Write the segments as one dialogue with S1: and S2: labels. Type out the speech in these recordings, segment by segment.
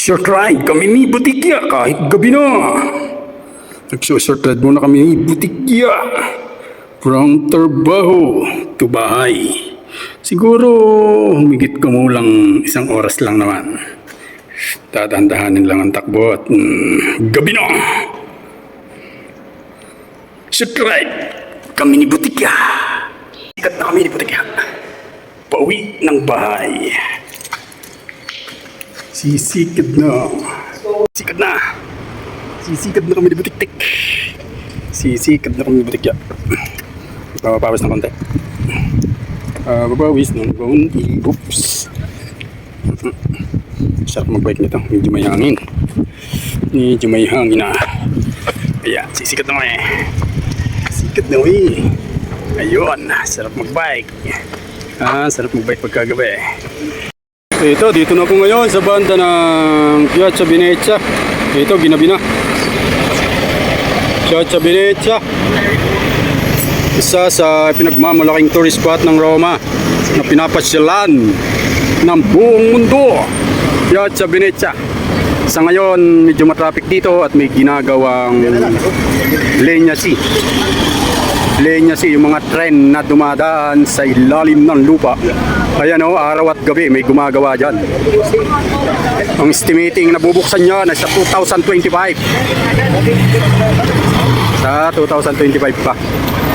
S1: Short ride kami ni Butikya kahit gabi na. Nagsushort ride muna kami ni Butikya. From trabaho to bahay. Siguro humigit kumulang isang oras lang naman. Dadandahanin lang ang takbo at mm, gabi na. Short ride kami ni Butikya. Sikat na kami ni Butikya. Pauwi ng bahay. Sisikad na. Sisikad na. Sisikad na kami ni Butiktik. Sisikad na kami ni Butikya. Papapawas ng konti. Ah, babawis ng konti. Oops. Sarap mag-bike nito. Medyo may hangin. Medyo may hangin na. Ayan, sisikad na kami. Sisikad na kami. Ayun, sarap mag-bike. Ah, sarap mag-bike pagkagabi. Ito, dito na ako ngayon sa banda ng Piazza Venezia. Ito, ginabi na. Piazza Venezia. Isa sa pinagmamalaking tourist spot ng Roma na pinapasyalan ng buong mundo. Piazza Venezia. Sa ngayon, medyo matraffic dito at may ginagawang Lenya Sea. Lenya Sea, yung mga tren na dumadaan sa ilalim ng lupa. Ayan o, araw at gabi may gumagawa dyan. Ang estimating na bubuksan niya na sa 2025. Sa 2025 pa.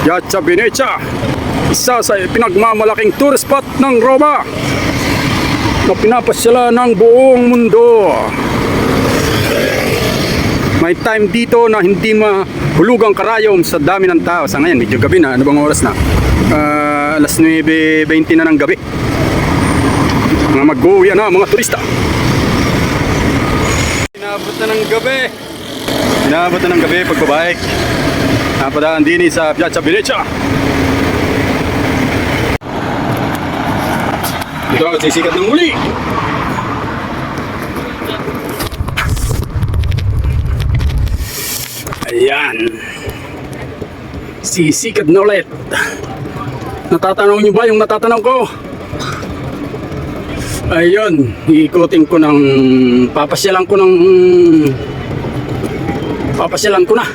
S1: Piazza Venezia, isa sa pinagmamalaking tourist spot ng Roma na pinapasyala ng buong mundo. May time dito na hindi mahulugang karayom sa dami ng tao. Sa ngayon, medyo gabi na. Ano bang oras na? Ah, alas 9.20 na ng gabi. Mga mag-uwi na, mga turista. Inabot na ng gabi. Inabot na ng gabi pagbabayik. Napadaan din sa Piazza Venezia. Ito, sisikat ng muli. Ayan. Sisikad na ulit. Natatanaw niyo ba yung natatanaw ko? Ayun, iikutin ko ng papasyalan ko ng papasyalan ko na.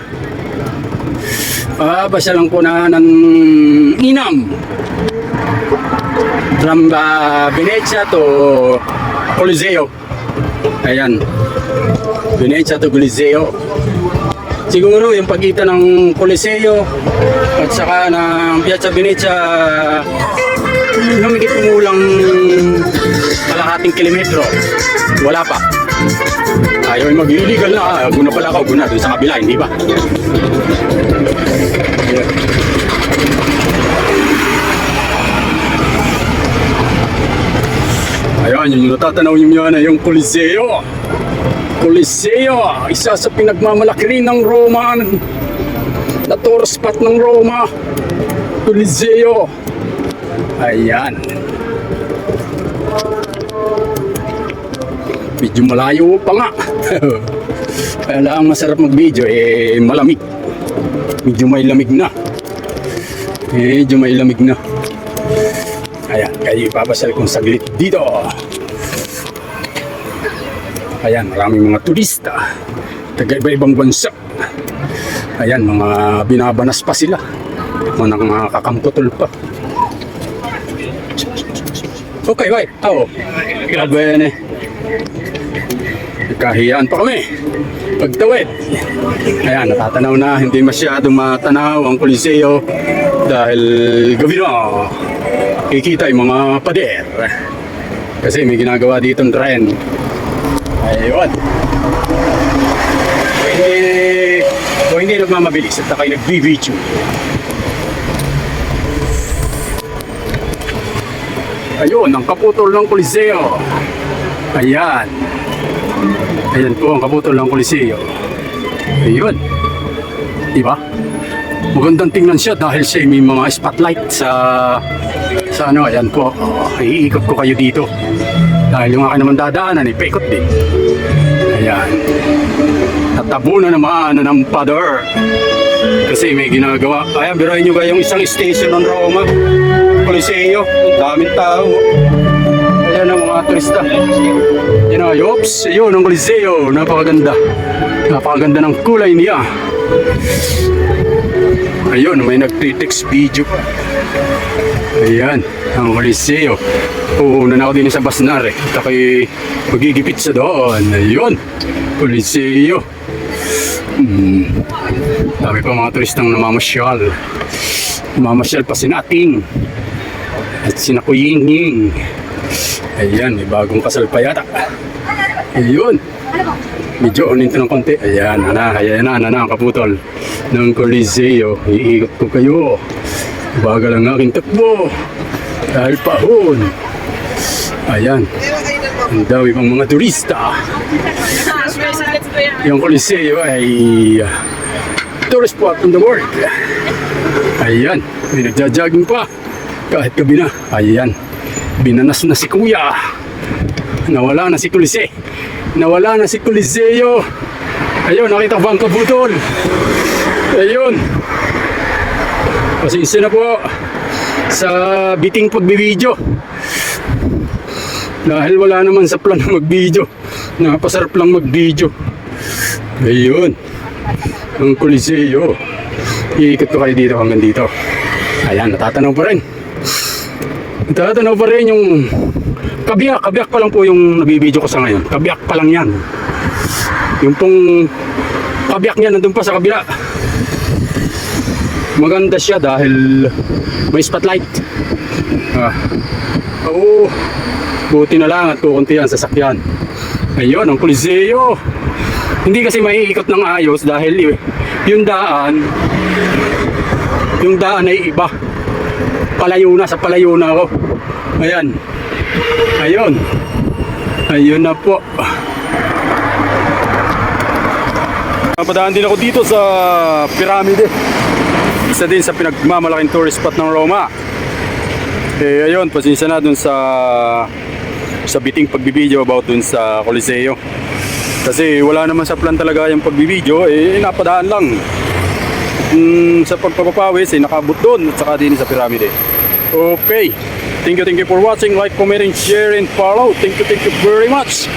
S1: Papasyalan ko na ng inam. From uh, Venezia to Coliseo. Ayan. Venezia to Coliseo. Siguro yung pagitan ng Coliseo at saka ng Piazza Venezia humigit kumulang kalahating kilometro. Wala pa. Ayaw yung mag-illegal na. Guna pala ako, guna doon sa kabila, hindi ba? Ayan, yung natatanaw nyo ay yung Coliseo. Coliseo, isa sa pinagmamalaki rin ng Roma na tourist spot ng Roma. Coliseo. Ayan. Medyo malayo pa nga. Kaya lang masarap mag-video, eh malamig. Medyo may lamig na. Medyo may lamig na. Ayan, kaya ipapasal kong saglit dito. Ayan, maraming mga turista. Taga iba-ibang bansa. Ayan, mga binabanas pa sila. Mga, mga kakamputol pa. Okay, wait. Oo. Grabe yan eh. Kahiyaan pa kami. Pagtawid. Ayan, natatanaw na. Hindi masyadong matanaw ang Coliseo dahil gabi na. Kikita yung mga pader. Kasi may ginagawa dito ng tren. Ayun. Kung hindi, kung hindi nagmamabilis at ako'y nagbibidyo. Ayun, ang kaputol ng Coliseo. Ayan. Ayan po ang kaputol ng Coliseo. Ayun. Diba? Magandang tingnan siya dahil siya may mga spotlight sa sa ano, ayan po. Oh, iikot ko kayo dito. Dahil yung akin naman dadaanan, ipikot din. Ayan. Natabunan naman ng pader. Kasi may ginagawa. Ayan, birahin nyo ba yung isang station ng Roma? Coliseo. Ang daming tao. Ayan ang mga turista. Know, Ay, oops, yun ang Coliseo. Napakaganda. Napakaganda ng kulay niya. Ayun, may nagtitext video pa. Ayan, ang Coliseo. Uuna na ako din sa Basnar eh. At ako'y magigipit sa doon. Ayun, Coliseo. Hmm. Dami pa mga turistang namamasyal. Namamasyal pa si Nating. At si Nakuyinging. Ayan, may bagong kasal pa yata. Ayun. Medyo uninto ng konti. Ayan, ana, ayan na, ana, kaputol ng Coliseo. Iikot ko kayo. Bagal ang aking takbo. Dahil pahon. Ayan. Ang dami pang mga turista. Yung Coliseo ay uh, tourist spot in the world. Ayan, may nagja-jogging pa. Kahit gabi na. Ayan, binanas na si Kuya. Nawala na si Coliseo. Nawala na si Coliseo. Ayun, nakita ko ba ang kabutol? Ayun. Pasensya na po sa biting pagbibideo. Dahil wala naman sa plan na mag-video. Napasarap lang mag-video. Ayun. Ang Coliseo. Iikot ko kayo dito hanggang dito. Ayan, natatanaw pa rin. Natatanaw pa rin yung kabiyak. Kabiyak pa lang po yung nabibideo ko sa ngayon. Kabiyak pa lang yan. Yung pong kabiyak niya nandun pa sa kabila. Maganda siya dahil may spotlight. Ah. Oo. Buti na lang at kukunti ang sasakyan. Ayun, ang Coliseo. Hindi kasi maiikot ng ayos dahil y- yung daan, yung daan ay iba. Palayo na, sa palayo na ako. Ayan. Ayun. Ayun na po. Napadaan din ako dito sa piramide. Isa din sa pinagmamalaking tourist spot ng Roma. Eh ayun, pasensya na dun sa sa biting pagbibideo about dun sa Coliseo. Kasi wala naman sa plan talaga yung pagbibideo, eh napadaan lang. Mm, sa pagpapapawis, eh nakabot doon at saka din sa piramide. Okay. Thank you, thank you for watching. Like, comment, and share, and follow. Thank you, thank you very much.